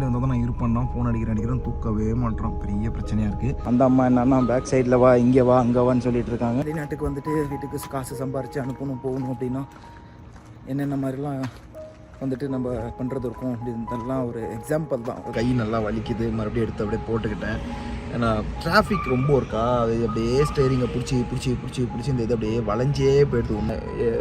முன்னாடி வந்தால் தான். நான் இருப்பேன்னா ஃபோன் அடிக்கிறேன் அடிக்கிறேன் தூக்கவே மாட்டேறான் பெரிய பிரச்சனையாக இருக்குது அந்த அம்மா என்னன்னா பேக் சைடில் வா இங்கே வா அங்கே வான்னு சொல்லிட்டு இருக்காங்க. வெளிநாட்டுக்கு வந்துட்டு வீட்டுக்கு காசு சம்பாரித்து அனுப்பணும் போகணும் அப்படின்னா என்னென்ன மாதிரிலாம் வந்துட்டு நம்ம பண்ணுறது இருக்கும். அப்படின்றதெல்லாம் ஒரு எக்ஸாம்பிள் தான். கை நல்லா வலிக்குது. மறுபடியும் எடுத்து அப்படியே போட்டுக்கிட்டேன். ஏன்னா டிராஃபிக் ரொம்ப இருக்கா? அது அப்படியே ஸ்டேரிங்கை பிடிச்சி பிடிச்சி பிடிச்சி பிடிச்சி இந்த இது அப்படியே வளைஞ்சே போயிடுது. ஒன்று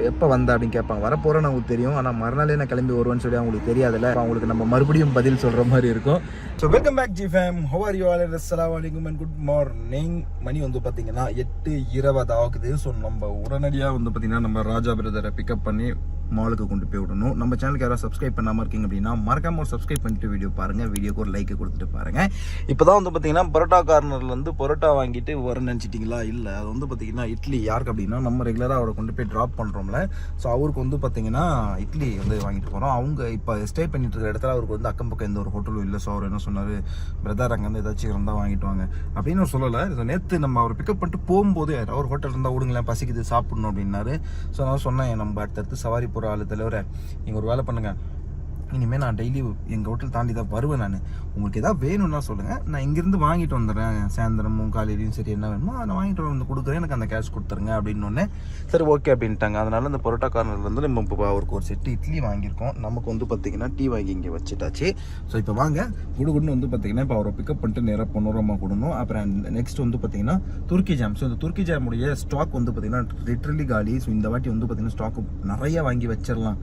எப்போ வந்த அப்படின்னு கேட்பாங்க. வரப்போகிறேன்னு அவங்களுக்கு தெரியும். ஆனால் மறுநாளே நான் கிளம்பி வருவேன்னு சொல்லி அவங்களுக்கு தெரியாதுல்ல. அவங்களுக்கு நம்ம மறுபடியும் பதில் சொல்கிற மாதிரி இருக்கும். So welcome back G fame how are you all அஸ்லாம் வலைக்கும் அண்ட் குட் மார்னிங் மணி வந்து பார்த்தீங்கன்னா எட்டு இருபது ஆகுது. ஸோ நம்ம உடனடியாக வந்து பார்த்தீங்கன்னா நம்ம ராஜா பிரதரை பிக்கப் பண்ணி மாலுக்கு கொண்டு போய் விடணும். நம்ம சேனலுக்கு யாராவது சப்ஸ்கிரைப் பண்ணாமல் இருக்கீங்க அப்படின்னா மறக்காம ஒரு சப்ஸ்கிரைப் பண்ணிட்டு வீடியோ பாருங்க. வீடியோக்கு ஒரு லைக் கொடுத்துட்டு பாருங்க. இப்போ தான் வந்து பார்த்தீங்கன்னா பரோட்டா கார்னர்லேருந்து பரோட்டா வாங்கிட்டு வர நினச்சிட்டிங்களா? இல்லை. அது வந்து பார்த்தீங்கன்னா இட்லி யாருக்கு அப்படின்னா நம்ம ரெகுலராக அவரை கொண்டு போய் ட்ராப் பண்ணுறோம்ல ஸோ அவருக்கு வந்து பார்த்தீங்கன்னா இட்லி வந்து வாங்கிட்டு போகிறோம் அவங்க இப்போ ஸ்டே பண்ணிட்டு இருக்கிற இடத்துல அவருக்கு வந்து அக்கம் பக்கம் எந்த ஒரு ஹோட்டலும் இல்லை. ஸோ அவர் என்ன சொன்னார்? பிரதர் அங்கே வந்து ஏதாச்சும் இருந்தால் வாங்கிட்டு வாங்க. அப்படின்னு சொல்லலை. நேற்று நம்ம அவர் பிக்கப் பண்ணிட்டு போகும்போது அவர் ஹோட்டல் இருந்தால் விடுங்களேன். பசிக்குது. சாப்பிடணும். அப்படின்னாரு. ஸோ நான் சொன்னேன் நம்ம அடுத்தடுத்து சவாரி போகிற ஆளு தலைவரை. நீங்கள் ஒரு வேலை பண்ணுங்கள் இனிமேல் நான் டெய்லி எங்கள் ஹோட்டல் தாண்டி தான் வருவேன் நான். உங்களுக்கு எதாவது வேணும்னா சொல்லுங்கள் நான் இங்கேருந்து வாங்கிட்டு வந்துடுறேன். சாயந்தரமும் காலையிலையும் சரி என்ன வேணுமோ அதை வாங்கிட்டு வந்து கொடுக்குறேன். எனக்கு அந்த கேஷ் கொடுத்துருங்க அப்படின்னு சரி ஓகே அப்படின்ட்டாங்க. அதனால் அந்த பரோட்டா கார்னர்லேருந்து நம்ம இப்போ அவருக்கு ஒரு செட்டு இட்லி வாங்கியிருக்கோம். நமக்கு வந்து பார்த்தீங்கன்னா டீ வாங்கி இங்கே வச்சுட்டாச்சு. ஸோ இப்போ வாங்க. குடுகுடுன்னு வந்து பார்த்தீங்கன்னா இப்போ அவரை பிக்கப் பண்ணிட்டு நேராக பொன்னூரமாக கொடுணும் அப்புறம் நெக்ஸ்ட் வந்து பார்த்தீங்கன்னா துருக்கி ஜாம் ஸோ இந்த துருக்கி ஜாமுடைய ஸ்டாக் வந்து பார்த்திங்கன்னா லிட்ரலி காலி. ஸோ இந்த வாட்டி வந்து பார்த்திங்கன்னா ஸ்டாக்கு நிறைய வாங்கி வச்சிடலாம்.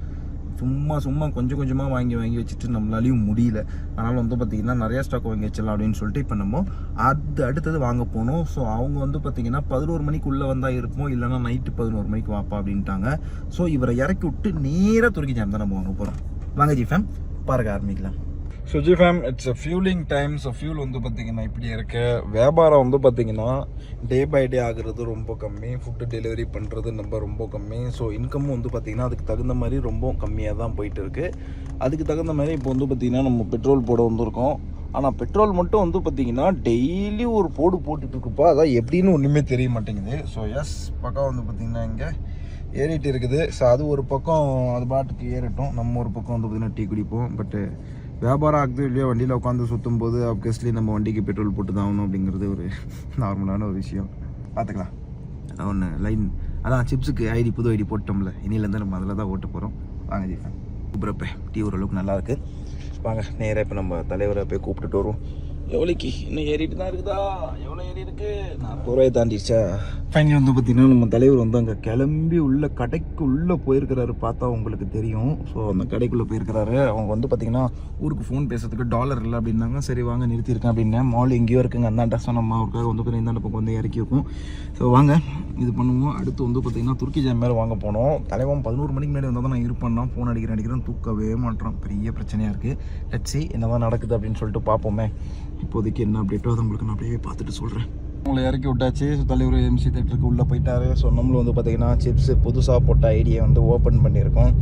சும்மா சும்மா கொஞ்சம் கொஞ்சமாக வாங்கி வாங்கி வச்சுட்டு நம்மளாலையும் முடியல. அதனால் வந்து பார்த்திங்கன்னா நிறையா ஸ்டாக் வாங்கி வச்சிடலாம் அப்படின்னு சொல்லிட்டு இப்போ நம்ம அது அடுத்தது வாங்க போனோம். ஸோ அவங்க வந்து பார்த்திங்கன்னா பதினோரு மணிக்குள்ளே வந்தால் இருப்போம். இல்லைன்னா நைட்டு பதினோரு மணிக்கு வாப்பா அப்படின்ட்டாங்க. ஸோ இவரை இறக்கி விட்டு நேராக துருக்கி ஜாம் தான் நம்ம வாங்க போகிறோம் வாங்க ஜி ஃபேம் பாருங்க ஆரம்பிக்கலாம். So fame it's a fuelling time so fuel வந்து பார்த்திங்கன்னா இப்படி இருக்கு. வியாபாரம் வந்து பார்த்திங்கன்னா டே பை டே ஆகுறது ரொம்ப கம்மி. ஃபுட்டு டெலிவரி பண்ணுறது நம்ம ரொம்ப கம்மி. ஸோ இன்கமும் வந்து பார்த்திங்கன்னா அதுக்கு தகுந்த மாதிரி ரொம்ப கம்மியாக தான் போயிட்டு இருக்கு. அதுக்கு தகுந்த மாதிரி இப்போ வந்து பார்த்திங்கன்னா நம்ம பெட்ரோல் போட வந்திருக்கோம். ஆனால் பெட்ரோல் மட்டும் வந்து பார்த்திங்கன்னா டெய்லி ஒரு போடு போட்டுட்ருக்குப்பா அதான் எப்படின்னு ஒன்றுமே தெரிய மாட்டேங்குது. ஸோ எஸ் பக்கம் வந்து பார்த்திங்கன்னா இங்கே ஏறிட்டு இருக்குது. ஸோ அது ஒரு பக்கம் அது பாட்டுக்கு ஏறட்டும். நம்ம ஒரு பக்கம் வந்து பார்த்திங்கன்னா டீ குடிப்போம். பட்டு வியாபாரம் ஆகுது இல்லையோ வண்டியில் உட்காந்து சுற்றும் போது ஆப்வியஸ்லி நம்ம வண்டிக்கு பெட்ரோல் போட்டு தான் ஆகணும் அப்படிங்கிறது ஒரு நார்மலான ஒரு விஷயம். பார்த்துக்கலாம். ஒன்று லைன் அதான் சிப்ஸுக்கு ஐடி புது ஐடி போட்டோம்ல. இனியிலேருந்து நம்ம அதில் தான் ஓட்ட போகிறோம் வாங்க ஜீஃபன் கூப்பிட்றப்ப டீ ஓரளவுக்கு நல்லாயிருக்கு வாங்க நேராக இப்போ நம்ம தலைவரை போய் கூப்பிட்டுட்டு வருவோம். எவ்வளோக்கு? இன்னும் ஏறிட்டு தான் இருக்குதா? எவ்வளோ ஏறி இருக்கு? நாற்பது ரூபாய் தாண்டிடுச்சா? ஃபைனல் வந்து பார்த்தீங்கன்னா நம்ம தலைவர் வந்து அங்கே கிளம்பி உள்ள கடைக்கு உள்ளே போயிருக்கிறாரு பார்த்தா உங்களுக்கு தெரியும். ஸோ அந்த கடைக்குள்ளே போயிருக்கிறாரு. அவங்க வந்து பார்த்தீங்கன்னா ஊருக்கு ஃபோன் பேசுறதுக்கு டாலர் இல்லை அப்படின்னாங்க. சரி வாங்க நிறுத்தியிருக்கேன் அப்படின்னேன் மால் எங்கேயோ இருக்குங்க. அந்தாண்டா சொன்னம்மா அவருக்காக வந்து பார்த்தீங்கன்னா இந்தாண்ட பக்கம் வந்து இறக்கி வைக்கும். ஸோ வாங்க இது பண்ணுவோம். அடுத்து வந்து பார்த்தீங்கன்னா துருக்கி ஜாம் மேலே வாங்க போனோம். தலைவன் பதினோரு மணிக்கு முன்னாடி வந்தால் தான் நான் இருப்பேன்னா ஃபோன் அடிக்கிறேன் அடிக்கிறேன். தூக்கவே மாட்டேறான் பெரிய பிரச்சனையாக இருக்குது லட்சி என்னதான் நடக்குது அப்படின்னு சொல்லிட்டு பார்ப்போமே. இப்போதைக்கு என்ன அப்டேட்டோ அதை உங்களுக்கு நான் அப்படியே பார்த்துட்டு சொல்கிறேன் உங்களை இறக்கி விட்டாச்சு. தலைவர் எம்சி தேட்டருக்கு உள்ளே போயிட்டாரு. ஸோ நம்மளும் வந்து பார்த்திங்கன்னா சிப்ஸ் புதுசாக போட்ட ஐடியை வந்து ஓப்பன் பண்ணியிருக்கோம்.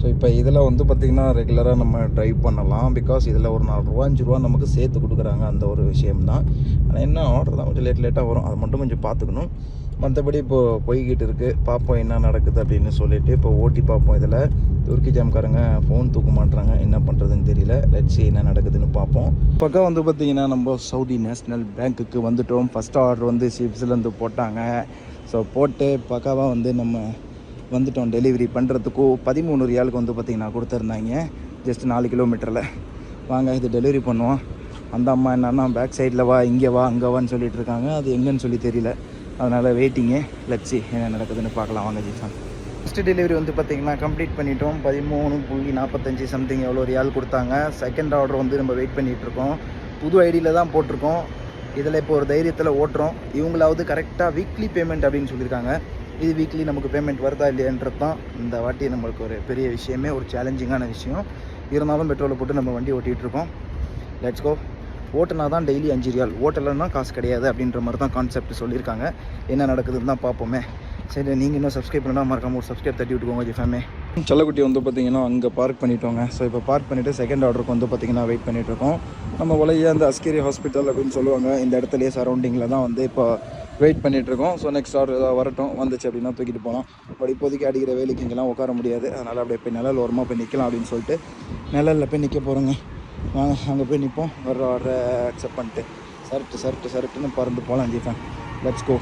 ஸோ இப்போ இதில் வந்து பார்த்திங்கன்னா ரெகுலராக நம்ம ட்ரைவ் பண்ணலாம். பிகாஸ் இதில் ஒரு நாலு ரூபா அஞ்சு ரூபா நமக்கு சேர்த்து கொடுக்குறாங்க அந்த ஒரு விஷயம் தான் ஆனால் என்ன ஆர்டர் தான் கொஞ்சம் லேட் லேட்டாக வரும். அதை மட்டும் கொஞ்சம் பார்த்துக்கணும். மற்றபடி இப்போது போய்கிட்டு இருக்குது பார்ப்போம் என்ன நடக்குது அப்படின்னு சொல்லிட்டு இப்போ ஓட்டி பார்ப்போம் இதில். துருக்கி ஜாம்காரங்க ஃபோன் தூக்க மாட்டுறாங்க என்ன பண்ணுறதுன்னு தெரியல. லட்சி என்ன நடக்குதுன்னு பார்ப்போம் பக்கம் வந்து பார்த்திங்கன்னா நம்ம சவுதி நேஷ்னல் பேங்க்குக்கு வந்துட்டோம். ஃபஸ்ட் ஆர்டர் வந்து சிப்ஸ்லேருந்து போட்டாங்க. ஸோ போட்டு பக்காவாக வந்து நம்ம வந்துட்டோம். டெலிவரி பண்ணுறதுக்கு பதிமூணு ரியாலுக்கு வந்து பார்த்திங்கன்னா கொடுத்துருந்தாங்க. ஜஸ்ட் நாலு கிலோமீட்டரில். வாங்க இது டெலிவரி பண்ணுவோம். அந்த அம்மா என்னன்னா பேக் சைடில் வா இங்கே வா அங்கே வான்னு சொல்லிட்டு இருக்காங்க. அது எங்கேன்னு சொல்லி தெரியல. அதனால் வெயிட்டிங்கு லட்சி என்ன நடக்குதுன்னு பார்க்கலாம். வாங்க ஜீசன் ஃபஸ்ட்டு டெலிவரி வந்து பார்த்திங்கன்னா கம்ப்ளீட் பண்ணிட்டோம். பதிமூணு புள்ளி நாற்பத்தஞ்சு சம்திங் எவ்வளோ ரியால் கொடுத்தாங்க. செகண்ட் ஆர்டர் வந்து நம்ம வெயிட் பண்ணிகிட்டு இருக்கோம் புது ஐடியில் தான் போட்டிருக்கோம். இதில் இப்போ ஒரு தைரியத்தில் ஓட்டுறோம். இவங்களாவது கரெக்டாக வீக்லி பேமெண்ட் அப்படின்னு சொல்லியிருக்காங்க. இது வீக்லி நமக்கு பேமெண்ட் வருதா இல்லையன்றது தான் இந்த வாட்டி நம்மளுக்கு ஒரு பெரிய விஷயமே ஒரு சேலஞ்சிங்கான விஷயம். இருந்தாலும் பெட்ரோலை போட்டு நம்ம வண்டி ஓட்டிகிட்டு இருக்கோம் லெட்ஸ் கோ ஓட்டுனா தான் டெய்லி அஞ்சு ரியால் ஓட்டலைன்னா காசு கிடையாது அப்படின்ற மாதிரி தான் கான்செப்ட் சொல்லியிருக்காங்க. என்ன நடக்குதுன்னு தான் பார்ப்போமே. சரி நீங்கள் இன்னும் சப்ஸ்கிரைப் பண்ணால் மறக்காம ஒரு சப்ஸ்கிரைப் தட்டி விட்டுக்கோங்க ஜிஃபேமே. செல்லக்குட்டி வந்து பார்த்தீங்கன்னா அங்கே பார்க் பண்ணிட்டோங்க. ஸோ இப்போ பார்க் பண்ணிவிட்டு செகண்ட் ஆர்டருக்கு வந்து பார்த்தீங்கன்னா வெயிட் பண்ணிட்டு இருக்கோம் நம்ம உலகிய அந்த அஸ்கிரி ஹாஸ்பிட்டல் அப்படின்னு சொல்லுவாங்க. இந்த இடத்துலையே சரௌண்டிங்கில் தான் வந்து இப்போ வெயிட் பண்ணிகிட்ருக்கோம் இருக்கோம் ஸோ நெக்ஸ்ட் ஆர்டர் ஏதாவது வரட்டும் வந்துச்சு அப்படின்னா தூக்கிட்டு போகலாம். பட் இப்போதைக்கு அடிக்கிற வேலைக்கு இங்கெல்லாம் உட்கார முடியாது. அதனால் அப்படியே போய் நிழல் ஓரமாக போய் நிற்கலாம் அப்படின்னு சொல்லிட்டு நிழலில் போய் நிற்க போகிறோங்க வாங்க அங்கே போய் நிற்போம் வர்ற வர்ற அக்செப்ட் பண்ணிட்டு. சரட்டு சரட்டு சரட்டுன்னு பறந்து போகலாம் ஜீஃபேன் லெட்ஸ் கோ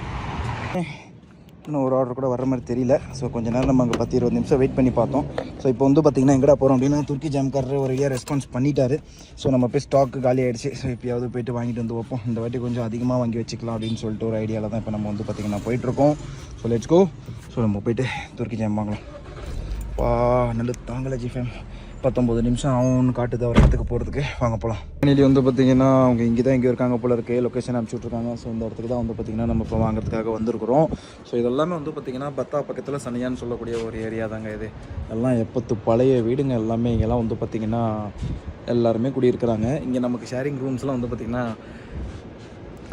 இன்னும் ஒரு ஆர்டர் கூட வர மாதிரி தெரியல. ஸோ கொஞ்ச நேரம் நம்ம அங்கே பத்து இருபது நிமிஷம் வெயிட் பண்ணி பார்த்தோம். ஸோ இப்போ வந்து பார்த்திங்கன்னா எங்கடா போகிறோம் அப்படின்னா துர்க்கி ஜாம்காரர் ஒரு வழியாக ரெஸ்பான்ஸ் பண்ணிட்டாரு. ஸோ நம்ம போய் ஸ்டாக்கு காலி ஆகிடுச்சு ஸோ இப்போயாவது போயிட்டு வாங்கிட்டு வந்து வைப்போம். இந்த வாட்டி கொஞ்சம் அதிகமாக வாங்கி வச்சுக்கலாம் அப்படின்னு சொல்லிட்டு ஒரு ஐடியாவில் தான் இப்போ நம்ம வந்து பார்த்திங்கன்னா போயிட்டுருக்கோம். ஸோ லெட்ஸ் கோ ஸோ நம்ம போயிட்டு துர்க்கி ஜாம் வாங்கலாம். வா நல்ல தாங்கலை ஜிஃபேம் பத்தொம்பது நிமிஷம் ஆகும்னு காட்டுது அவர் இடத்துக்கு போகிறதுக்கு வாங்க போகலாம் ஃபைனலி வந்து பார்த்தீங்கன்னா அவங்க இங்கே தான் இங்கே இருக்காங்க போல இருக்கு. லொக்கேஷன் அனுப்பிச்சி விட்ருக்காங்க ஸோ இந்த இடத்துக்கு தான் வந்து பார்த்திங்கன்னா நம்ம இப்போ வாங்குறதுக்காக வந்திருக்கிறோம். ஸோ இதெல்லாமே வந்து பார்த்திங்கன்னா பத்தா பக்கத்தில் சனியான்னு சொல்லக்கூடிய ஒரு ஏரியா தாங்க இது. எல்லாம் எப்பத்து பழைய வீடுங்க எல்லாமே இங்கெல்லாம் வந்து பார்த்திங்கன்னா எல்லாருமே குடியிருக்கிறாங்க. இங்கே நமக்கு ஷேரிங் ரூம்ஸ்லாம் வந்து பார்த்திங்கன்னா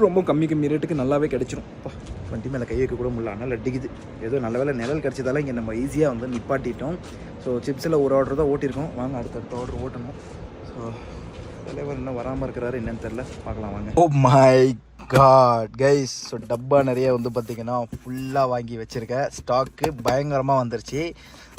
ரொம்ப கம்மி கம்மி ரேட்டுக்கு நல்லாவே கிடச்சிரும். அப்பா வண்டி மேலே கை வைக்க கூட முடியல. ஆனால் அடிக்குது. ஏதோ நல்ல வேலை நிழல் கிடச்சதால இங்கே நம்ம ஈஸியாக வந்து நிப்பாட்டிட்டோம். ஸோ சிப்ஸில் ஒரு ஆர்டர் தான் ஓட்டியிருக்கோம். வாங்க அடுத்தடுத்த ஆர்டர் ஓட்டணும். ஸோ தலைவர் இன்னும் வராமல் இருக்கிறாரு என்னன்னு தெரில பார்க்கலாம் வாங்க. Oh my god guys so டப்பா நிறைய வந்து பார்த்தீங்கன்னா ஃபுல்லாக வாங்கி வச்சுருக்கேன். ஸ்டாக்கு பயங்கரமாக வந்துருச்சு.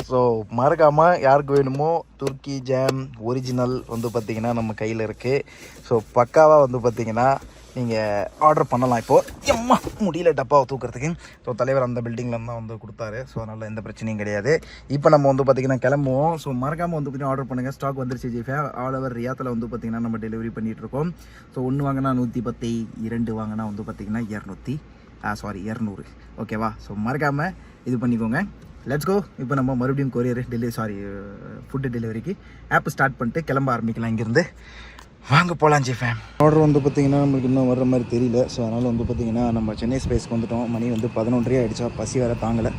ஸோ மறக்காமல் யாருக்கு வேணுமோ துர்க்கி ஜாம் ஒரிஜினல் வந்து பார்த்திங்கன்னா நம்ம கையில் இருக்குது ஸோ பக்காவாக வந்து பார்த்திங்கன்னா நீங்கள் ஆர்டர் பண்ணலாம் இப்போது எம்மா முடியல டப்பாவை தூக்குறதுக்கு. ஸோ தலைவர் அந்த பில்டிங்கில் தான் வந்து கொடுத்தாரு. ஸோ அதனால் எந்த பிரச்சனையும் கிடையாது. இப்போ நம்ம வந்து பார்த்திங்கன்னா கிளம்புவோம். ஸோ மறக்காமல் வந்து பார்த்திங்கன்னா ஆர்டர் பண்ணுங்கள் ஸ்டாக் வந்துருச்சு ஜிஃபே ஆல் ஓவர் ரியாத்தில் வந்து பார்த்திங்கன்னா நம்ம டெலிவரி பண்ணிகிட்ருக்கோம் ஸோ ஒன்று வாங்கினா நூற்றி பத்து இரண்டு வாங்கினா வந்து பார்த்திங்கன்னா இரநூத்தி சாரி இரநூறு. ஓகேவா ஸோ மறக்காமல் இது பண்ணிக்கோங்க. லெட்ஸ் கோ இப்போ நம்ம மறுபடியும் கொரியர் டெலிவரி சாரி ஃபுட்டு டெலிவரிக்கு ஆப் ஸ்டார்ட் பண்ணிட்டு கிளம்ப ஆரம்பிக்கலாம் இங்கேருந்து. வாங்க போகலாம் ஜிஃபேன் ஆர்டர் வந்து பார்த்திங்கன்னா நம்மளுக்கு இன்னும் வர்ற மாதிரி தெரியல. ஸோ அதனால் வந்து பார்த்திங்கன்னா நம்ம சென்னை ஸ்பேஸ்க்கு வந்துட்டோம். மணி வந்து பதினொன்றே ஆகிடுச்சா பசி வேறு தாங்கலை.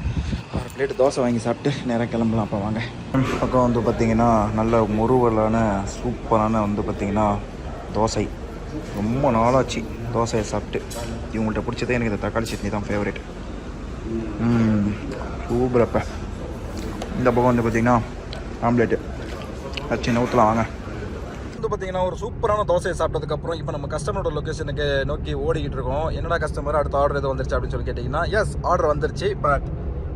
ஒரு பிளேட் தோசை வாங்கி சாப்பிட்டு நேராக கிளம்பலாம். அப்போ வாங்க. பக்கம் வந்து பார்த்திங்கன்னா நல்ல முருவலான சூப்பரான வந்து பார்த்திங்கன்னா தோசை. ரொம்ப நாளாச்சு தோசையை சாப்பிட்டு. இவங்கள்ட்ட பிடிச்சதே எனக்கு இந்த தக்காளி சட்னி தான் ஃபேவரேட் சூப்பரப்ப இந்த பக்கம் வந்து பார்த்திங்கன்னா ஆம்லேட்டு அச்சு ஊற்றலாம் வாங்க. வந்து பார்த்தீங்கன்னா ஒரு சூப்பரான தோசையை சாப்பிட்டதுக்கப்புறம் இப்போ நம்ம கஸ்டமரோட லொக்கேஷனுக்கு நோக்கி ஓடிக்கிட்டு இருக்கோம். என்னடா கஸ்டமர் அடுத்த ஆர்டர் எது வந்துருச்சு அப்படின்னு சொல்லி கேட்டிங்கன்னா எஸ் ஆர்டர் வந்துருச்சு. பட்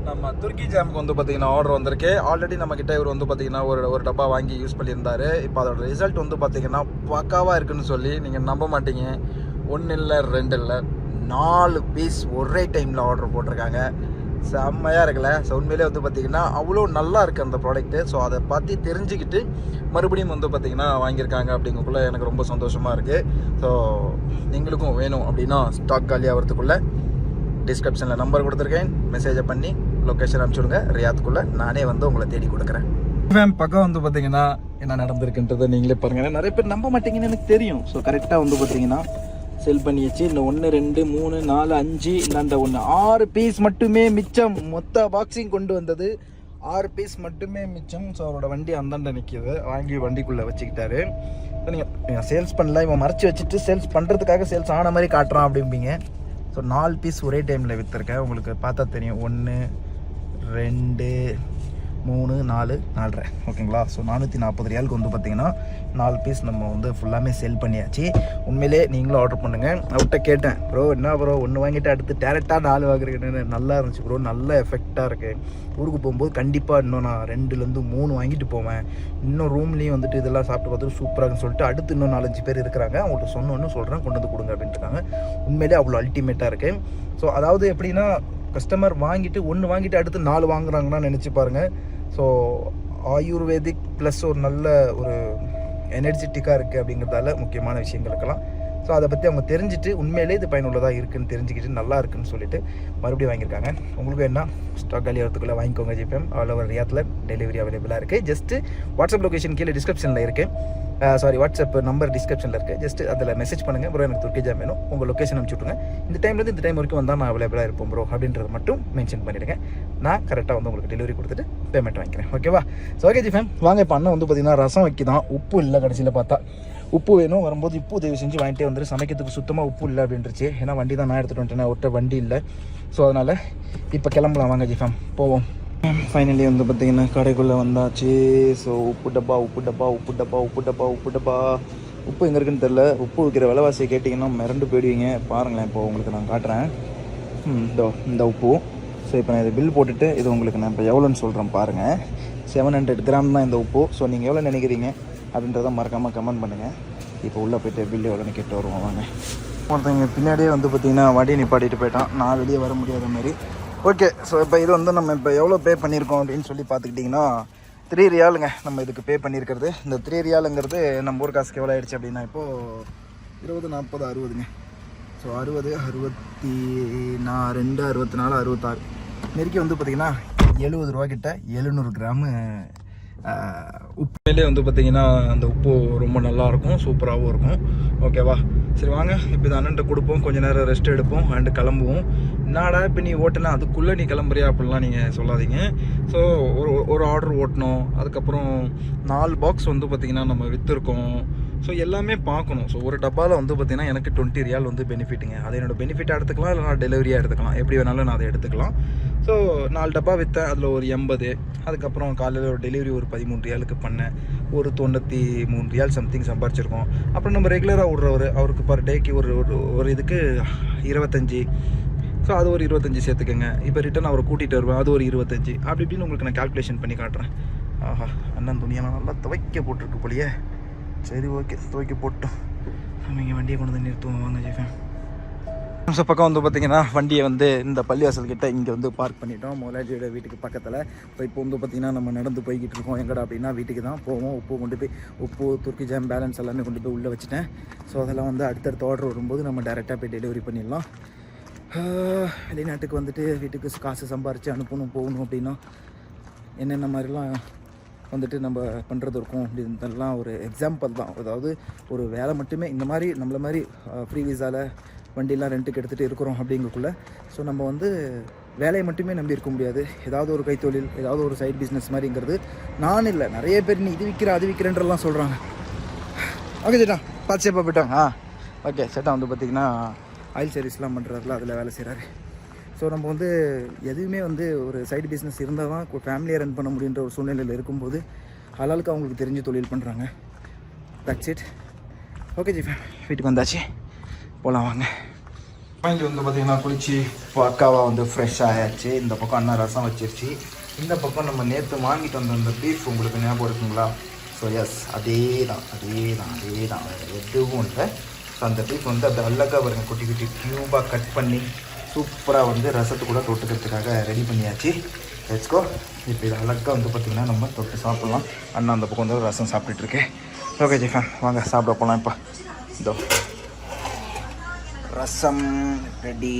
நம்ம துர்க்கி ஜாமுக்கு வந்து பார்த்தீங்கன்னா ஆர்டர் வந்திருக்கு. ஆல்ரெடி நம்ம கிட்ட இவர் வந்து பார்த்தீங்கன்னா ஒரு ஒரு டப்பா வாங்கி யூஸ் பண்ணியிருந்தாரு. இப்போ அதோட ரிசல்ட் வந்து பார்த்தீங்கன்னா பக்காவாக இருக்குன்னு சொல்லி நீங்கள் நம்ப மாட்டீங்க. ஒன்று இல்லை ரெண்டு இல்லை நாலு பீஸ் ஒரே டைமில் ஆர்டர் போட்டிருக்காங்க. செம்மையாக இருக்குல்ல. ஸோ உண்மையிலே வந்து பார்த்திங்கன்னா அவ்வளோ நல்லா இருக்குது அந்த ப்ராடக்ட்டு ஸோ அதை பற்றி தெரிஞ்சுக்கிட்டு மறுபடியும் வந்து பார்த்திங்கன்னா வாங்கியிருக்காங்க அப்படிங்கக்குள்ளே எனக்கு ரொம்ப சந்தோஷமாக இருக்குது ஸோ எங்களுக்கும் வேணும் அப்படின்னா ஸ்டாக் காலி ஆகிறதுக்குள்ளே டிஸ்கிரிப்ஷனில் நம்பர் கொடுத்துருக்கேன். மெசேஜை பண்ணி லொக்கேஷன் அனுப்பிச்சுடுங்க. ரியாத்துக்குள்ளே நானே வந்து உங்களை தேடி கொடுக்குறேன். மேம் பக்கம் வந்து பார்த்தீங்கன்னா என்ன நடந்திருக்குன்றதை நீங்களே பாருங்கள் நிறைய பேர் நம்ப மாட்டீங்கன்னு எனக்கு தெரியும். ஸோ கரெக்டாக வந்து பார்த்தீங்கன்னா செல் பண்ணியாச்சு. இந்த ஒன்று ரெண்டு மூணு நாலு அஞ்சு இந்த ஒன்று ஆறு பீஸ் மட்டுமே மிச்சம். மொத்த பாக்ஸிங் கொண்டு வந்தது. ஆறு பீஸ் மட்டுமே மிச்சம். ஸோ அவரோட வண்டி அந்தாண்ட நிற்கிது வாங்கி வண்டிக்குள்ளே வச்சுக்கிட்டாரு. நீங்கள் சேல்ஸ் பண்ணல. இவன் மறைச்சி வச்சுட்டு சேல்ஸ் பண்ணுறதுக்காக சேல்ஸ் ஆன மாதிரி காட்டுறான் அப்படிம்பீங்க. ஸோ நாலு பீஸ் ஒரே டைமில் விற்றுருக்கேன் உங்களுக்கு பார்த்தா தெரியும். ஒன்று ரெண்டு மூணு நாலு நாலரை. ஓகேங்களா? ஸோ நானூற்றி நாற்பது ரியாலுக்கு வந்து பார்த்தீங்கன்னா நாலு பீஸ் நம்ம வந்து ஃபுல்லாமே செல் பண்ணியாச்சு. உண்மையிலே நீங்களும் ஆர்டர் பண்ணுங்கள் அவர்கிட்ட கேட்டேன் ப்ரோ என்ன ப்ரோ ஒன்று வாங்கிட்டு அடுத்து டேரெக்டாக நாலு வாங்குறீங்கன்னு. நல்லா இருந்துச்சு ப்ரோ நல்ல எஃபெக்டாக இருக்குது ஊருக்கு போகும்போது கண்டிப்பாக இன்னும் நான் ரெண்டுலேருந்து மூணு வாங்கிட்டு போவேன். இன்னும் ரூம்லேயும் வந்துட்டு இதெல்லாம் சாப்பிட்டு பார்த்துட்டு சூப்பராக சொல்லிட்டு அடுத்து இன்னும் நாலஞ்சு பேர் இருக்கிறாங்க. அவங்கள்ட்ட சொன்னோன்னு சொல்கிறேன் கொண்டு வந்து கொடுங்க அப்படின்ட்டுருக்காங்க உண்மையிலே அவ்வளோ அல்டிமேட்டாக இருக்குது ஸோ அதாவது எப்படின்னா கஸ்டமர் வாங்கிட்டு ஒன்று வாங்கிட்டு அடுத்து நாலு வாங்குறாங்கன்னா நினச்சி பாருங்கள் ஸோ ஆயுர்வேதிக் ப்ளஸ் ஒரு நல்ல ஒரு எனர்ஜெட்டிக்காக இருக்குது அப்படிங்கிறதால முக்கியமான விஷயங்களுக்கெல்லாம் ஸோ அதை பற்றி அவங்க தெரிஞ்சுட்டு உண்மையிலே இது பயனுள்ளதாக இருக்குதுன்னு தெரிஞ்சுக்கிட்டு நல்லா இருக்குன்னு சொல்லிட்டு மறுபடியும் வாங்கியிருக்காங்க. உங்களுக்கு என்ன? ஸ்டாக் காலி ஆகிறதுக்குள்ளே வாங்கிக்கோங்க ஜிபிஎம் ஆல் ஓவர் ரியாத்தில் டெலிவரி அவைலபிளாக இருக்குது ஜஸ்ட்டு வாட்ஸ்அப் லொகேஷன் கீழே டிஸ்கிரிப்ஷனில் இருக்குது சாரி வாட்ஸ்அப் நம்பர் டிஸ்கிரிப்ஷனில் இருக்குது ஜஸ்ட் அதில் மெசேஜ் பண்ணுங்கள் ப்ரோ எனக்கு துர்க்கி வேணும். உங்கள் லொக்கேஷன் அனுப்பிச்சுட்ருங்க இந்த டைம்லேருந்து இந்த டைம் வரைக்கும் வந்தால் நான் அவைலபிளாக இருப்போம் ப்ரோ அப்படின்றத மட்டும் மென்ஷன் பண்ணிடுங்க. நான் கரெக்டாக வந்து உங்களுக்கு டெலிவரி கொடுத்துட்டு பேமெண்ட் வாங்கிக்கிறேன். ஓகேவா ஸோ ஓகே ஜிஃபேம் வாங்க இப்போ அண்ணன் வந்து பார்த்தீங்கன்னா ரசம் வைக்கிதான். உப்பு இல்லை கடைசியில் பார்த்தா. உப்பு வேணும். வரும்போது உப்பு உதவி செஞ்சு வாங்கிட்டே வந்துட்டு சமைக்கிறதுக்கு சுத்தமாக உப்பு இல்லை அப்படின்றச்சு ஏன்னா வண்டி தான் நான் எடுத்துகிட்டு வந்துட்டேன். ஒருத்த வண்டி இல்லை. ஸோ அதனால் இப்போ கிளம்பலாம். வாங்க ஜிஃபாம். போவோம். ஃபைனலி வந்து பார்த்தீங்கன்னா கடைக்குள்ளே வந்தாச்சு. ஸோ உப்பு டப்பா உப்பு டப்பா உப்பு டப்பா உப்பு டப்பா உப்பு டப்பா. உப்பு எங்கே இருக்குன்னு தெரில உப்பு விற்கிற விலைவாசியை கேட்டிங்கன்னா மிரண்டு போயிடுவீங்க. பாருங்களேன் இப்போ உங்களுக்கு நான் காட்டுறேன். இந்த இந்த உப்பு. ஸோ இப்போ நான் இது பில் போட்டுட்டு இது உங்களுக்கு நான் இப்போ எவ்வளோன்னு சொல்கிறேன் பாருங்கள் செவன் ஹண்ட்ரட் கிராம் தான் இந்த உப்பு. ஸோ நீங்கள் எவ்வளோ நினைக்கிறீங்க? அப்படின்றத மறக்காமல் கமெண்ட் பண்ணுங்கள் இப்போ உள்ளே போய்ட்டு பில்லு எவ்வளோன்னு கேட்டு வருவோம் வாங்க. ஒருத்தங்க பின்னாடியே வந்து பார்த்தீங்கன்னா வண்டி நிப்பாட்டிட்டு போயிட்டான். நான் வெளியே வர முடியாத மாதிரி. ஓகே ஸோ இப்போ இது வந்து நம்ம இப்போ எவ்வளோ பே பண்ணியிருக்கோம் அப்படின்னு சொல்லி பார்த்துக்கிட்டிங்கன்னா த்ரீ ரியாலுங்க நம்ம இதுக்கு பே பண்ணியிருக்கிறது. இந்த த்ரீ ரியாலுங்கிறது நம்ம ஊர் காசுக்கு எவ்வளோ ஆயிடுச்சு அப்படின்னா இப்போது இருபது நாற்பது அறுபதுங்க. ஸோ அறுபது அறுபத்தி நான் ரெண்டு அறுபத்தி நாலு அறுபத்தாறு. நெருக்கி வந்து பார்த்திங்கன்னா எழுபது ரூபா எழுநூறு கிராமு உப்புலேயே வந்து பார்த்திங்கன்னா அந்த உப்பு ரொம்ப நல்லா இருக்கும் சூப்பராகவும் இருக்கும். ஓகேவா சரி வாங்க இப்போ இந்த அண்ணன்ட்ட கொடுப்போம். கொஞ்சம் நேரம் ரெஸ்ட் எடுப்போம் அண்டு கிளம்புவோம். என்னடா இப்போ நீ ஓட்டலாம் அதுக்குள்ளே நீ கிளம்புறியா அப்படிலாம் நீங்கள் சொல்லாதீங்க. ஸோ ஒரு ஒரு ஆர்டர் ஓட்டணும். அதுக்கப்புறம் நாலு பாக்ஸ் வந்து பார்த்திங்கன்னா நம்ம விற்றுருக்கோம் ஸோ எல்லாமே பார்க்கணும். ஸோ ஒரு டப்பாவில் வந்து பார்த்திங்கன்னா எனக்கு டுவெண்ட்டி ரியால் வந்து பெனிஃபிட்டுங்க அதை என்னோடய பெனிஃபிட்டாக எடுத்துக்கலாம் இல்லை நான் டெலிவரியாக எடுத்துக்கலாம். எப்படி வேணாலும் நான் அதை எடுத்துக்கலாம். ஸோ நாலு டப்பா விற்றேன் அதில் ஒரு எண்பது. அதுக்கப்புறம் காலையில் ஒரு டெலிவரி ஒரு பதிமூணு ரியாலுக்கு பண்ணேன். ஒரு தொண்ணூற்றி மூணு ரியால் சம்திங் சம்பாரிச்சிருக்கோம். அப்புறம் நம்ம ரெகுலராக விட்றவர் அவருக்கு பர் டேக்கு ஒரு ஒரு ஒரு இதுக்கு இருபத்தஞ்சி. ஸோ அது ஒரு இருபத்தஞ்சி சேர்த்துக்கோங்க. இப்போ ரிட்டன் அவரை கூட்டிகிட்டு வருவேன். அது ஒரு இருபத்தஞ்சி. அப்படி இப்படின்னு உங்களுக்கு நான் கால்குலேஷன் பண்ணி காட்டுறேன். ஆஹா அண்ணன் துணியெல்லாம் நல்லா துவைக்க போட்டிருக்கு போலியே. சரி ஓகே துவைக்க போட்டோம். நம்ம இங்கே வண்டியை கொண்டு வந்து நிறுத்துவோம். வாங்க ஜெய்ஃபேன் ஸோ பக்கம் வந்து பார்த்திங்கன்னா வண்டியை வந்து இந்த பள்ளிவாசல் கிட்ட இங்கே வந்து பார்க் பண்ணிட்டோம். முதலாளியோட வீட்டுக்கு பக்கத்தில். இப்போ இப்போ வந்து பார்த்திங்கன்னா நம்ம நடந்து போய்கிட்டு இருக்கோம். எங்கடா அப்படின்னா வீட்டுக்கு தான் போவோம். உப்பு கொண்டு போய் உப்பு துருக்கி ஜாம் பேலன்ஸ் எல்லாமே கொண்டு போய் உள்ளே வச்சுட்டேன். ஸோ அதெல்லாம் வந்து அடுத்தடுத்த ஆர்டர் வரும்போது நம்ம டேரெக்டாக போய் டெலிவரி பண்ணிடலாம். வெளிநாட்டுக்கு வந்துட்டு வீட்டுக்கு காசு சம்பாரித்து அனுப்பணும் போகணும் அப்படின்னா என்னென்ன மாதிரிலாம் வந்துட்டு நம்ம பண்ணுறது இருக்கும் அப்படின்றதெல்லாம் ஒரு எக்ஸாம்பிள் தான். அதாவது ஒரு வேலை மட்டுமே இந்த மாதிரி நம்மள மாதிரி ஃப்ரீ விசாவில் வண்டிலாம் ரெண்ட்டுக்கு எடுத்துகிட்டு இருக்கிறோம் அப்படிங்கக்குள்ளே. ஸோ நம்ம வந்து வேலையை மட்டுமே நம்பி இருக்க முடியாது. ஏதாவது ஒரு கைத்தொழில் ஏதாவது ஒரு சைட் பிஸ்னஸ் மாதிரிங்கிறது நான் இல்லை. நிறைய பேர் நீ இது விற்கிற அது விற்கிறன்றலாம் சொல்கிறாங்க ஓகே சேட்டா. பார்த்து சேப்பாக போயிட்டாங்க ஆ ஓகே. சேட்டா வந்து பார்த்திங்கன்னா ஆயில் சர்வீஸ்லாம் பண்ணுறாருல அதில் வேலை செய்கிறாரு ஸோ நம்ம வந்து எதுவுமே வந்து ஒரு சைடு பிஸ்னஸ் இருந்தால் தான் ஃபேமிலியை ரன் பண்ண முடியுன்ற ஒரு சூழ்நிலையில் இருக்கும்போது ஆளாளுக்கு அவங்களுக்கு தெரிஞ்ச தொழில் பண்ணுறாங்க தட்ஸ் இட் ஓகே ஜி வீட்டுக்கு வந்தாச்சு. போகலாம் வாங்க பாயிண்ட் வந்து பார்த்தீங்கன்னா குளிச்சு பக்காவாக வந்து ஃப்ரெஷ் ஆயாச்சு. இந்த பக்கம் அண்ணா ரசம் வச்சிருச்சு. இந்த பக்கம் நம்ம நேற்று வாங்கிட்டு வந்த அந்த பீஃப் உங்களுக்கு ஞாபகம் இருக்குங்களா? ஸோ எஸ் அதே தான் அதே தான் அதே தான் எதுவும் இல்லை. ஸோ அந்த பீஃப் வந்து அது அழகாக வருங்க குட்டி குட்டி க்யூபாக கட் பண்ணி சூப்பராக வந்து ரசத்து கூட தொட்டுக்கிறதுக்காக ரெடி பண்ணியாச்சு. வச்சுக்கோ இப்போ இது அழகாக வந்து பார்த்திங்கன்னா நம்ம தொட்டு சாப்பிட்லாம். அண்ணா அந்த பக்கம் வந்து ரசம் சாப்பிட்டுட்டு இருக்கேன் ஓகே ஜிஃபா வாங்க சாப்பிட போகலாம் இப்போ. இதோ. ரசம் ரெடி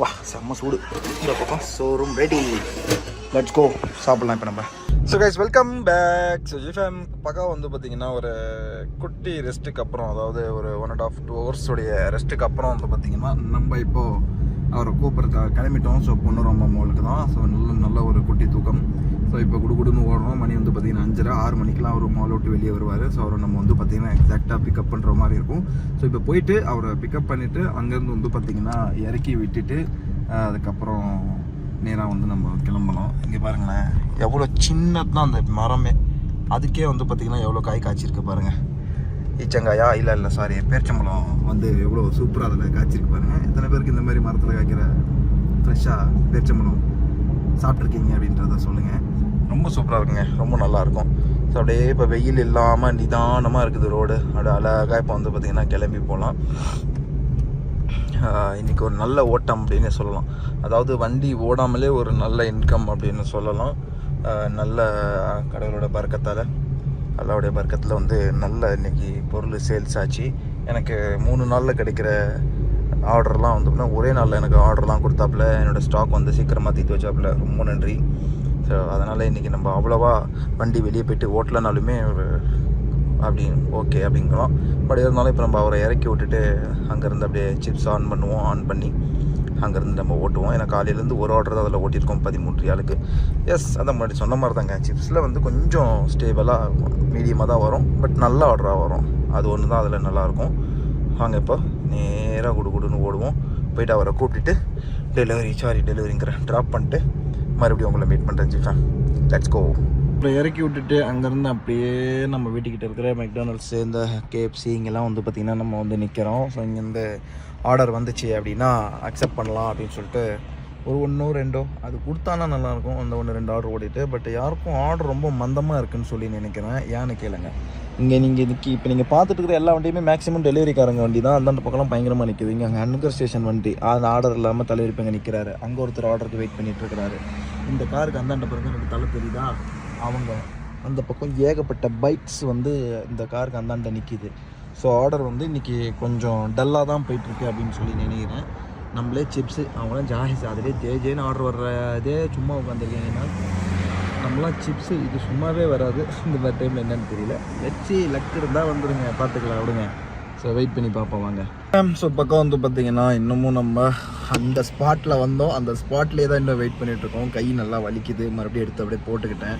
வா செம்ம சூடு. இந்த பக்கம் சோறும் ரெடி லெட்ஸ் கோ சாப்பிட்லாம் இப்போ நம்ம. So guys welcome back so G fame பக்கம் வந்து பார்த்தீங்கன்னா ஒரு குட்டி ரெஸ்ட்டுக்கு அப்புறம் அதாவது ஒரு ஒன் அண்ட் ஆஃப் டூ ஹவர்ஸுடைய ரெஸ்ட்டுக்கு அப்புறம் வந்து பார்த்தீங்கன்னா நம்ம இப்போது அவரை கூப்பிட்றதுக்காக கிளம்பிட்டோம். ஸோ பொண்ணு ரொம்ப மோளுக்கு தான். ஸோ நல்ல நல்ல ஒரு குட்டி தூக்கம். ஸோ இப்போ குடுகுடுன்னு ஓடுறோம். மணி வந்து பார்த்தீங்கன்னா அஞ்சரை ஆறு மணிக்கெலாம் அவர் மால் விட்டு வெளியே வருவார். ஸோ அவரை நம்ம வந்து பார்த்தீங்கன்னா எக்ஸாக்டாக பிக்கப் பண்ணுற மாதிரி இருக்கும். ஸோ இப்போ போயிட்டு அவரை பிக்கப் பண்ணிவிட்டு அங்கேருந்து வந்து பார்த்தீங்கன்னா இறக்கி விட்டுட்டு அதுக்கப்புறம் நேராக வந்து நம்ம கிளம்பலாம். இங்கே பாருங்களேன். எவ்வளோ சின்னது தான் அந்த மரமே. அதுக்கே வந்து பார்த்திங்கன்னா எவ்வளோ காய் காய்ச்சிருக்கு பாருங்கள் ஈச்சங்காயா இல்லை இல்லை சாரி பேர்ச்சம்பழம் வந்து எவ்வளோ சூப்பராக அதில் காய்ச்சிருக்கு பாருங்கள் எத்தனை பேருக்கு இந்த மாதிரி மரத்தில் காய்க்கிற ஃப்ரெஷ்ஷாக பேர்ச்சம்பழம் சாப்பிட்ருக்கீங்க அப்படின்றத சொல்லுங்கள் ரொம்ப சூப்பராக இருக்குங்க. ரொம்ப நல்லாயிருக்கும் ஸோ அப்படியே இப்போ வெயில் இல்லாமல் நிதானமாக இருக்குது ரோடு. அப்படியே அழகாக இப்போ வந்து பார்த்திங்கன்னா கிளம்பி போகலாம் இன்றைக்கி இன்னைக்கு ஒரு நல்ல ஓட்டம் அப்படின்னு சொல்லலாம். அதாவது வண்டி ஓடாமலே ஒரு நல்ல இன்கம் அப்படின்னு சொல்லலாம். நல்ல கடவுளோட பறக்கத்தால் அல்லாவுடைய பறக்கத்தில் வந்து நல்ல இன்னைக்கு பொருள் சேல்ஸ் ஆச்சு. எனக்கு மூணு நாளில் கிடைக்கிற ஆர்டர்லாம் வந்து ஒரே நாளில் எனக்கு ஆர்டர்லாம் கொடுத்தாப்புல. என்னோடய ஸ்டாக் வந்து சீக்கிரமாக தீர்த்து வச்சாப்புல. ரொம்ப நன்றி. ஸோ அதனால் இன்றைக்கி நம்ம அவ்வளோவா வண்டி வெளியே போயிட்டு ஓட்டலனாலுமே ஒரு அப்படி ஓகே அப்படிங்கிறோம். பட் இருந்தாலும் இப்போ நம்ம அவரை இறக்கி விட்டுட்டு அங்கேருந்து அப்படியே சிப்ஸ் ஆன் பண்ணுவோம் ஆன் பண்ணி அங்கேருந்து நம்ம ஓட்டுவோம். ஏன்னா காலையிலேருந்து ஒரு ஆர்டர் தான் அதில் ஓட்டியிருக்கோம் பதிமூன்று ஆளுக்கு. எஸ் அதை முன்னாடி சொன்ன மாதிரி தாங்க சிப்ஸில் வந்து கொஞ்சம் ஸ்டேபிளாக மீடியமாக தான் வரும். பட் நல்ல ஆர்டராக வரும். அது ஒன்று தான் அதில் நல்லாயிருக்கும். வாங்க இப்போ நேராக குடு குடுன்னு ஓடுவோம். போயிட்டு அவரை கூப்பிட்டுட்டு டெலிவரி சாரி டெலிவரிங்கிற ட்ராப் பண்ணிட்டு மறுபடியும் உங்களை மீட் பண்ணுறேன் ஜிஃபா. லெட்ஸ் கோ அப்புறம் இறக்கி விட்டுட்டு அங்கேருந்து அப்படியே நம்ம வீட்டுக்கிட்ட இருக்கிற மெக்டானல்ட்ஸு இந்த கேஎஃப்சி இங்கெல்லாம் வந்து பார்த்திங்கன்னா நம்ம வந்து நிற்கிறோம் ஸோ இங்கேருந்து ஆர்டர் வந்துச்சு அப்படின்னா அக்செப்ட் பண்ணலாம் அப்படின்னு சொல்லிட்டு ஒரு ஒன்றோ ரெண்டோ அது கொடுத்தானா நல்லாயிருக்கும். அந்த ஒன்று ரெண்டு ஆர்டர் ஓடிட்டு பட் யாருக்கும் ஆர்டர் ரொம்ப மந்தமாக இருக்குன்னு சொல்லி நினைக்கிறேன். ஏன்னு கேளுங்க. இங்கே நீங்கள் இதுக்கு இப்போ நீங்கள் பார்த்துட்டு இருக்கிற எல்லா வண்டியுமே மேக்ஸிமம் டெலிவரிக்காரங்க வண்டி தான். அந்தாண்ட பக்கம்லாம் பயங்கரமாக நிற்குது இங்கே அங்கே அன்கர் ஸ்டேஷன் வண்டி. அந்த ஆர்டர் இல்லாமல் தலைவரி நிற்கிறாரு அங்கே ஒருத்தர் ஆர்டருக்கு வெயிட் பண்ணிகிட்டு இருக்கிறாரு. இந்த காருக்கு அந்தாண்ட பிறகு எனக்கு தலை தெரியுதா? அவங்க அந்த பக்கம் ஏகப்பட்ட பைக்ஸ் வந்து இந்த காருக்கு அந்தாண்ட நிற்கிது ஸோ ஆர்டர் வந்து இன்றைக்கி கொஞ்சம் டல்லாக தான் போயிட்டுருக்கு அப்படின்னு சொல்லி நினைக்கிறேன். நம்மளே சிப்ஸு அவங்களாம் ஜாஹிஸ் அதிலே ஜே ஜேன்னு ஆர்டர் வர்றதே சும்மா உட்காந்துருக்கீங்கன்னா நம்மளாம் சிப்ஸு இது சும்மாவே வராது. இந்த மாதிரி டைமில் என்னன்னு தெரியல. வச்சு லக் இருந்தால் வந்துடுங்க பார்த்துக்கலாம் விடுங்க. ஸோ வெயிட் பண்ணி பார்ப்போம் வாங்க. ஸோ பக்கம் வந்து பார்த்தீங்கன்னா இன்னமும் நம்ம அந்த ஸ்பாட்டில் வந்தோம். அந்த ஸ்பாட்லேயே தான் இன்னும் வெயிட் பண்ணிகிட்ருக்கோம் கை நல்லா வலிக்குது. மறுபடியும் எடுத்து அப்படியே போட்டுக்கிட்டேன்.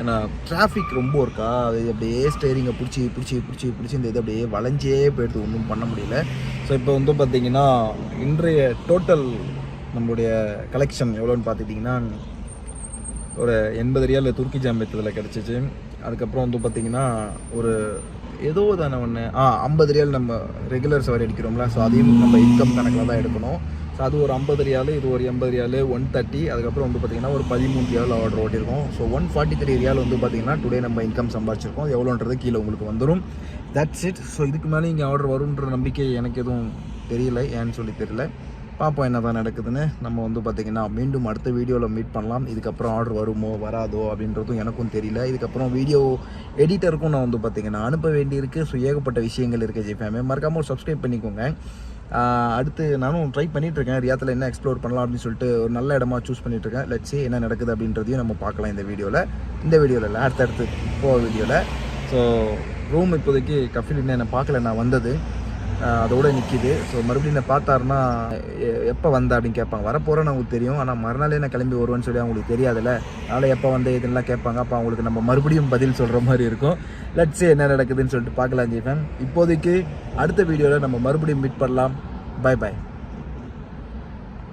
ஏன்னா டிராஃபிக் ரொம்ப இருக்கா அது அப்படியே ஸ்டேரிங்கை பிடிச்சி பிடிச்சி பிடிச்சி பிடிச்சி இந்த இது அப்படியே வளைஞ்சே போயிடுது. ஒன்றும் பண்ண முடியல. ஸோ இப்போ வந்து பார்த்தீங்கன்னா இன்றைய டோட்டல் நம்மளுடைய கலெக்ஷன் எவ்வளோன்னு பார்த்துட்டிங்கன்னா ஒரு எண்பது ரியால் துருக்கி ஜாம்பியத்தில் கிடச்சிச்சு. அதுக்கப்புறம் வந்து பார்த்திங்கன்னா ஒரு ஏதோ தானே ஒன்று ஆ ஐம்பது ரியால் நம்ம ரெகுலர் சவாரி அடிக்கிறோம்ல. ஸோ அதையும் நம்ம இன்கம் கணக்கில் தான் எடுக்கணும். ஸோ அது ஒரு ஐம்பது ரியால் இது ஒரு எண்பது ரியால் ஒன் தேர்ட்டி அதுக்கப்புறம் வந்து பார்த்தீங்கன்னா ஒரு பதிமூணு ரியால் ஆர்டர் ஓட்டியிருக்கோம். ஸோ ஒன் ஃபார்ட்டி த்ரீ ரியால் வந்து பார்த்தீங்கன்னா டுடே நம்ம இன்கம் சம்பாதிச்சிருக்கோம். எவ்வளோன்றது கீழே உங்களுக்கு வந்துடும் தட்ஸ் இட் ஸோ இதுக்கு மேலே இங்கே ஆர்டர் வரும்ன்ற நம்பிக்கை எனக்கு எதுவும் தெரியல. ஏன்னு சொல்லி தெரியல. பார்ப்போம் என்ன தான் நடக்குதுன்னு. நம்ம வந்து பார்த்திங்கன்னா மீண்டும் அடுத்த வீடியோவில் மீட் பண்ணலாம். இதுக்கப்புறம் ஆர்டர் வருமோ வராதோ அப்படின்றதும் எனக்கும் தெரியல. இதுக்கப்புறம் வீடியோ எடிட்டருக்கும் நான் வந்து பார்த்திங்கன்னா அனுப்ப வேண்டியிருக்கு. ஸோ ஏகப்பட்ட விஷயங்கள் இருக்குது ஜெய்ஃபேமே மறக்காமல் ஒரு சப்ஸ்கிரைப் பண்ணிக்கோங்க. அடுத்து நானும் ட்ரை பண்ணிகிட்ருக்கேன் ரியாத்தில் என்ன எக்ஸ்ப்ளோர் பண்ணலாம் அப்படின்னு சொல்லிட்டு ஒரு நல்ல இடமா சூஸ் பண்ணிகிட்ருக்கேன் லட்சி என்ன நடக்குது அப்படின்றதையும் நம்ம பார்க்கலாம் இந்த வீடியோவில் இந்த வீடியோவில் இல்லை அடுத்தடுத்து போக வீடியோவில் ஸோ ரூம் இப்போதைக்கு கஃபில் இன்னும் என்னை பார்க்கல நான் வந்தது. அதோட நிற்கிது ஸோ மறுபடியும் என்ன பார்த்தாருன்னா எ- எப்போ வந்த அப்படின்னு கேட்பாங்க. வரப்போகிறேன்னு அவங்களுக்கு தெரியும். ஆனால் மறுநாளே நான் கிளம்பி வருவேன்னு சொல்லி அவங்களுக்கு தெரியாதுல்ல. அதனால் எப்போ வந்த இதெல்லாம் கேட்பாங்க அப்போ அவங்களுக்கு நம்ம மறுபடியும் பதில் சொல்கிற மாதிரி இருக்கும். லட்ஸ் என்ன நடக்குதுன்னு சொல்லிட்டு பார்க்கலாம் ஜீவன் இப்போதைக்கு அடுத்த வீடியோவில் நம்ம மறுபடியும் மீட் பண்ணலாம். By by